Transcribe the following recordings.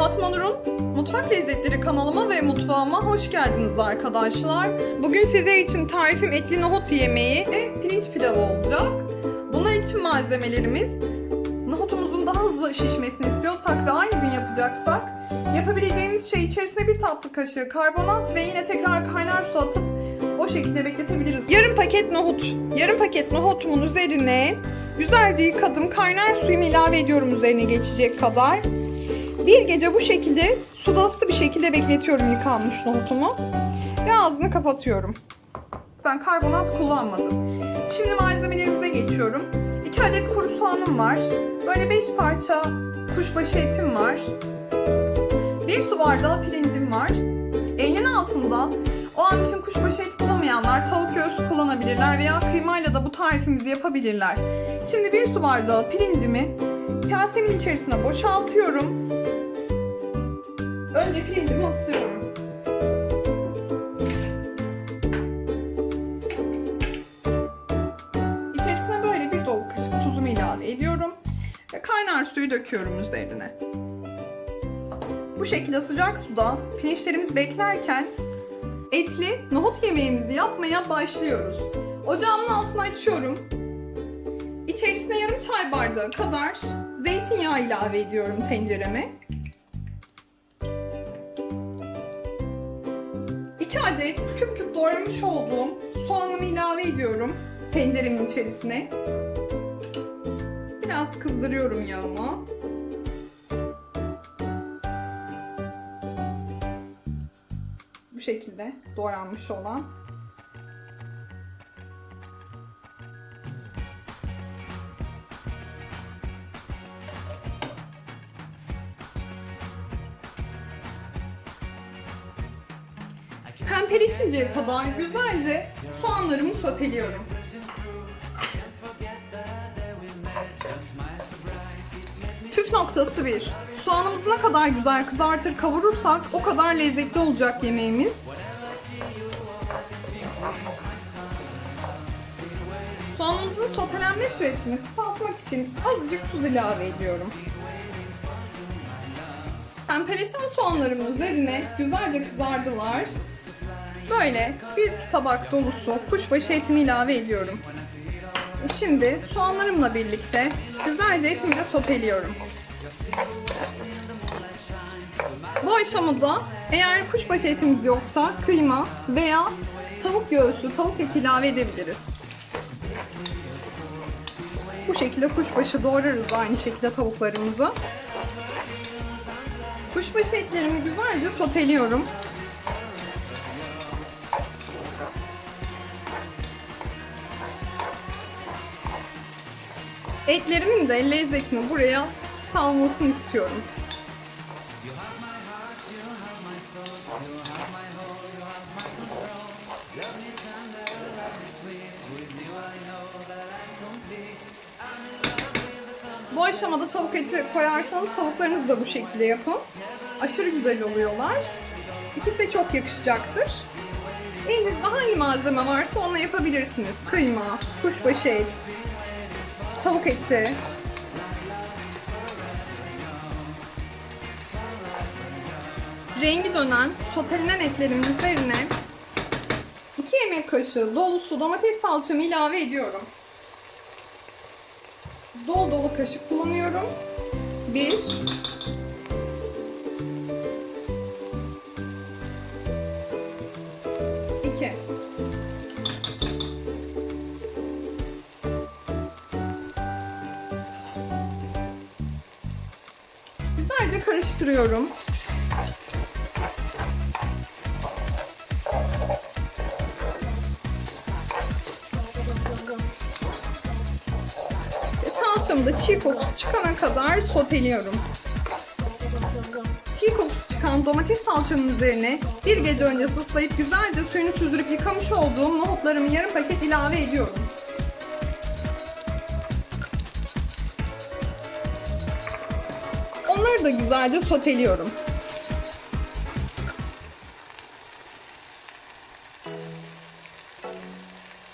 Fatma Nur'un Mutfak Lezzetleri kanalıma ve mutfağıma hoş geldiniz arkadaşlar. Bugün sizler için tarifim etli nohut yemeği ve pirinç pilavı olacak. Bunlar için malzemelerimiz nohutumuzun daha hızlı şişmesini istiyorsak ve aynı gün yapacaksak yapabileceğimiz şey içerisine bir tatlı kaşığı karbonat ve yine tekrar kaynar su atıp o şekilde bekletebiliriz. Yarım paket nohut. Yarım paket nohutumun üzerine güzelce yıkadım. Kaynar suyumu ilave ediyorum üzerine geçecek kadar. Bir gece bu şekilde suda ıslı bir şekilde bekletiyorum yıkanmış nohutumu. Ve ağzını kapatıyorum. Ben karbonat kullanmadım. Şimdi malzemelerimize geçiyorum. 2 adet kuru soğanım var. Böyle 5 parça kuşbaşı etim var. 1 su bardağı pirincim var. Elinin altında o an için kuşbaşı et bulamayanlar tavuk göğsü kullanabilirler veya kıymayla da bu tarifimizi yapabilirler. Şimdi 1 su bardağı pirincimi kasemin içerisine boşaltıyorum. Önce pirincimi ısıtıyorum. İçerisine böyle bir dolu kaşık tuzumu ilave ediyorum. Ve kaynar suyu döküyorum üzerine. Bu şekilde sıcak suda pirinçlerimiz beklerken etli nohut yemeğimizi yapmaya başlıyoruz. Ocağımın altını açıyorum. İçerisine yarım çay bardağı kadar zeytinyağı ilave ediyorum tencereme. 2 adet küp küp doğramış olduğum soğanımı ilave ediyorum tenceremin içerisine. Biraz kızdırıyorum yağımı. Bu şekilde doğranmış olan. Pembeleşinceye kadar güzelce soğanlarımı soteliyorum. Püf noktası bir. Soğanımızı ne kadar güzel kızartır kavurursak o kadar lezzetli olacak yemeğimiz. Soğanımızın sotelenme süresini kısaltmak için azıcık tuz ilave ediyorum. Pembeleşen soğanlarımın üzerine güzelce kızardılar. Böyle bir tabak dolusu kuşbaşı etimi ilave ediyorum. Şimdi soğanlarımla birlikte güzelce etimi de soteliyorum. Bu aşamada eğer kuşbaşı etimiz yoksa kıyma veya tavuk göğsü, tavuk eti ilave edebiliriz. Bu şekilde kuşbaşı doğrarız aynı şekilde tavuklarımızı. Kuşbaşı etlerimi güzelce soteliyorum. Etlerimin de lezzetini buraya salmasını istiyorum. Bu aşamada tavuk eti koyarsanız tavuklarınızı da bu şekilde yapın. Aşırı güzel oluyorlar. İkisi de çok yakışacaktır. Elinizde hangi malzeme varsa onunla yapabilirsiniz. Kıyma, kuşbaşı et, tavuk eti. Rengi dönen sotelenen etlerimin üzerine 2 yemek kaşığı dolusu domates salçamı ilave ediyorum. Dolu dolu kaşık kullanıyorum. 1 karıştırıyorum. Ve salçamı çiğ kokusu çıkana kadar soteliyorum. Çiğ kokusu çıkan domates salçamın üzerine bir gece önce ıslayıp güzelce suyunu süzülüp yıkamış olduğum nohutlarımı yarım paket ilave ediyorum. Da güzelce soteliyorum.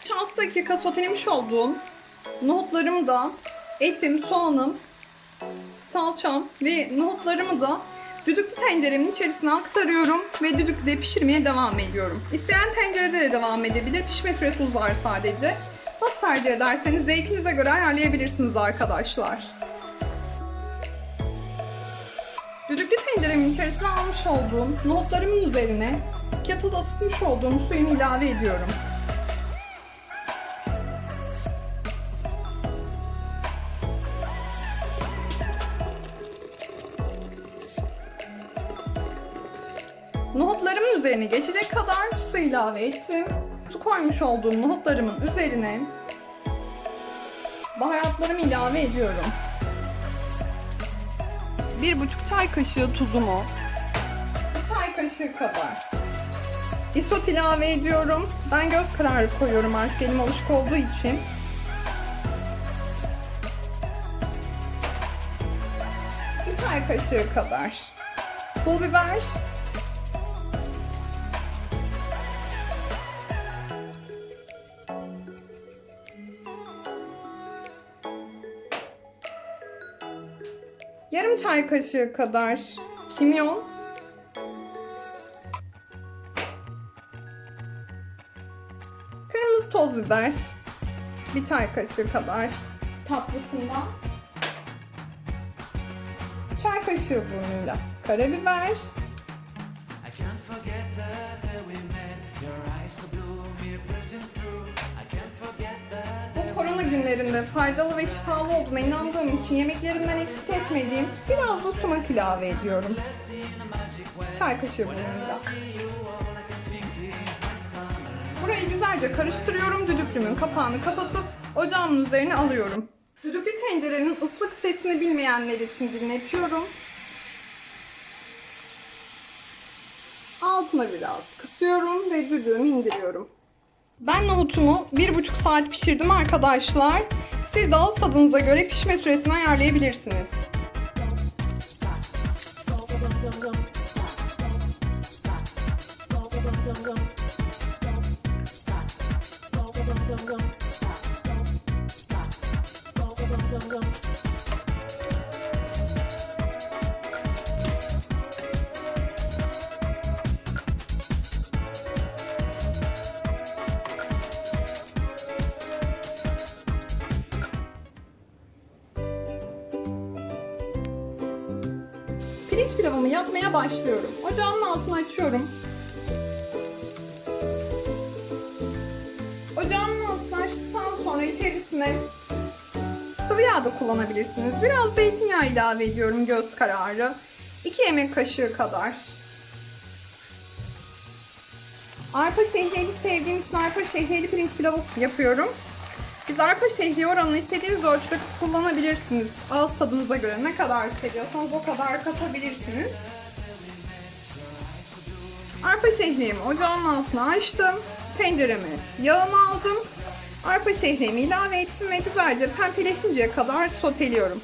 Şans dakika sotelemiş olduğum nohutlarımı da etim, soğanım, salçam ve nohutlarımı da Düdüklü tenceremin içerisine aktarıyorum ve düdüklüde pişirmeye devam ediyorum. İsteyen tencerede de devam edebilir. Pişme süresi uzar sadece. Nasıl tercih ederseniz zevkinize göre ayarlayabilirsiniz arkadaşlar. Düdüklü tenceremin içerisine almış olduğum nohutlarımın üzerine kettle'da ısıtmış olduğum suyumu ilave ediyorum. Nohutlarımın üzerine geçecek kadar su ilave ettim. Su koymuş olduğum nohutlarımın üzerine baharatlarımı ilave ediyorum. Bir buçuk çay kaşığı tuzumu, bir çay kaşığı kadar isot ilave ediyorum. Ben göz kararı koyuyorum artık elim alışık olduğu için. Bir çay kaşığı kadar pul biber, çay kaşığı kadar kimyon. Kırmızı toz biber. Bir çay kaşığı kadar tatlısından. Çay kaşığı burnuyla karabiber. Günlerinde faydalı ve şifalı olduğuna inandığım için yemeklerimden eksik etmediğim biraz da sumak ilave ediyorum. Çay kaşığı burnuyla. Burayı güzelce karıştırıyorum. Düdüklümün kapağını kapatıp ocağımın üzerine alıyorum. Düdüklü tencerenin ıslık sesini bilmeyenler için dinletiyorum. Altına biraz kısıyorum ve düdüğümü indiriyorum. Ben nohutumu bir buçuk saat pişirdim arkadaşlar. Siz de ağız tadınıza göre pişme süresini ayarlayabilirsiniz. Pirinç pilavımı yapmaya başlıyorum. Ocağımın altını açıyorum. Ocağımın altını açtıktan sonra içerisine sıvı yağ da kullanabilirsiniz. Biraz zeytinyağı ilave ediyorum göz kararı. 2 yemek kaşığı kadar. Arpa şehriyeli sevdiğim için arpa şehriyeli pirinç pilavı yapıyorum. Biz arpa şehriye oranını istediğiniz ölçüde kullanabilirsiniz. Ağız tadınıza göre ne kadar seviyorsanız o kadar katabilirsiniz. Arpa şehriyemi ocağın altına açtım. Tencereme yağımı aldım. Arpa şehriyemi ilave ettim ve güzelce pembeleşinceye kadar soteliyorum.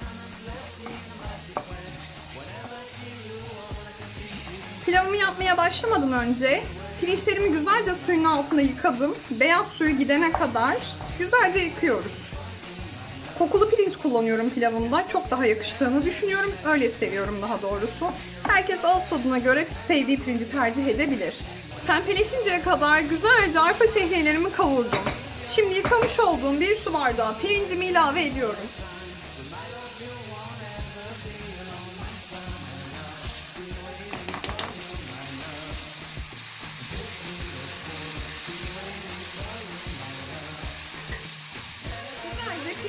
Pilavımı yapmaya başlamadan önce pirinçlerimi güzelce suyun altında yıkadım. Beyaz suyu gidene kadar güzelce yıkıyoruz. Kokulu pirinç kullanıyorum pilavımda. Çok daha yakıştığını düşünüyorum. Öyle seviyorum daha doğrusu. Herkes ağız tadına göre sevdiği pirinci tercih edebilir. Pembeleşinceye kadar güzelce arpa şehriyelerimi kavurdum. Şimdi yıkamış olduğum bir su bardağı pirincimi ilave ediyorum.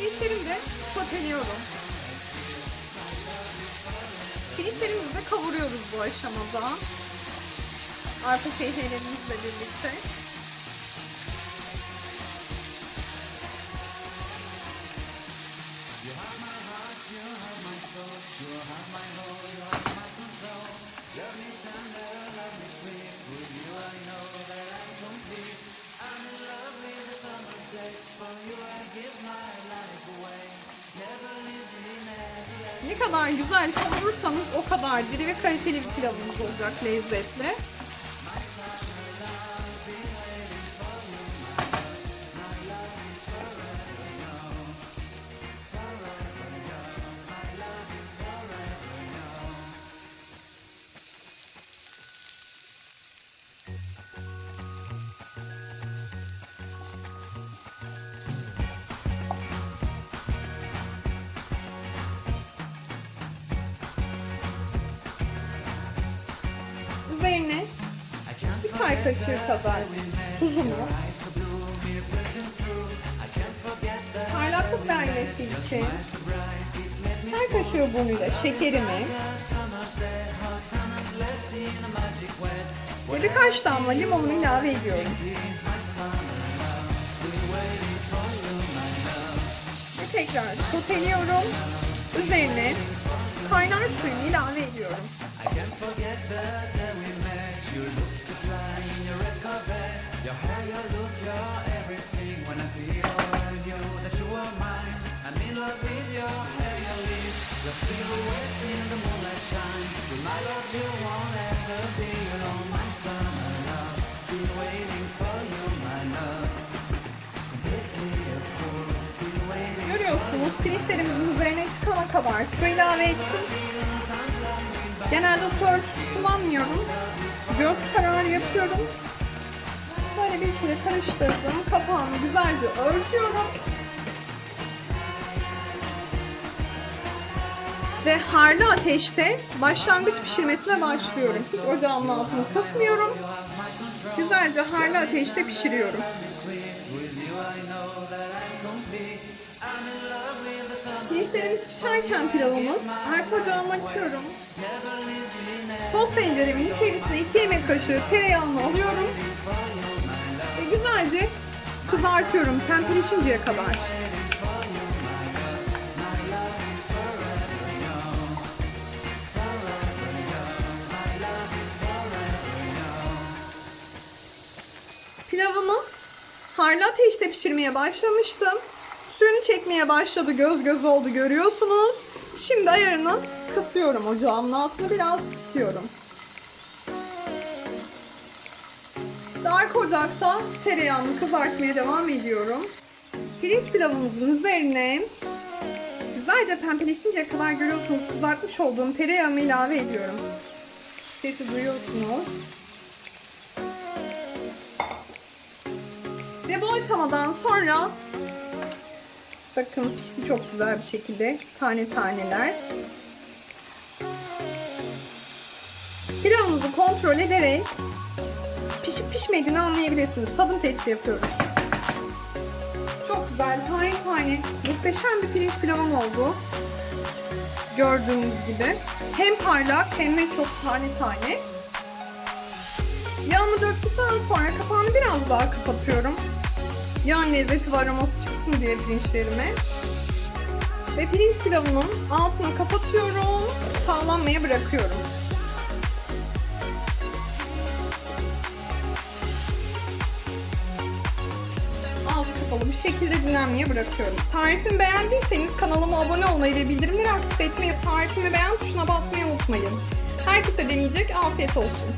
Pirinçlerimi de soteliyorum. Pirinçlerimizi de kavuruyoruz bu aşamada. Arpa şehriyelerimizle birlikte. Kadar güzel kavurursanız o kadar diri ve kaliteli bir pilavınız olacak lezzetli. Çay kaşığı kadar tuzunu parlaklık vermesi için çay kaşığı burnuyla şekerimi ve birkaç damla limonunu ilave ediyorum. Ve tekrar soteliyorum. Üzerine kaynar suyunu ilave ediyorum. Görüyorsunuz pirinçlerimizin üzerine çıkana kadar su ilave ettim. Genelde su kullanmıyorum. Göz kararı yapıyorum. Böyle bir kere karıştırdım. Kapağını güzelce örtüyorum. Ve harlı ateşte başlangıç pişirmesine başlıyorum. Hiç ocağımın altını kısmıyorum. Güzelce harlı ateşte pişiriyorum. Pirinçlerimiz pişerken pilavımız arka ocağımı açıyorum. Sos tenceremin içerisine 2 yemek kaşığı tereyağını alıyorum. Güzelce kızartıyorum pembeleşinceye kadar. Pilavımı harlı ateşte pişirmeye başlamıştım. Suyunu çekmeye başladı. Göz göz oldu görüyorsunuz. Şimdi ayarını kısıyorum. Ocağımın altını biraz kısıyorum. Dark ocakta tereyağımı kızartmaya devam ediyorum. Pirinç pilavımızın üzerine güzelce pembeleşinceye kadar görüyorsunuz kızartmış olduğum tereyağımı ilave ediyorum. Sesi duyuyorsunuz. Ve bu aşamadan sonra bakın pişti çok güzel bir şekilde tane taneler. Pilavımızı kontrol ederek pişip pişmediğini anlayabilirsiniz. Tadım testi yapıyoruz. Çok güzel tane tane muhteşem bir pirinç pilavım oldu. Gördüğünüz gibi. Hem parlak hem de çok tane tane. Yağımı döktükten sonra kapağını biraz daha kapatıyorum. Yağın lezzeti ve aroması çıksın diye pirinçlerime. Ve pirinç pilavının altını kapatıyorum. Sağlanmaya bırakıyorum. Şekilde dinlenmeye bırakıyorum. Tarifimi beğendiyseniz kanalıma abone olmayı ve bildirimleri aktif etmeyi, tarifimi beğen tuşuna basmayı unutmayın. Herkese deneyecek afiyet olsun.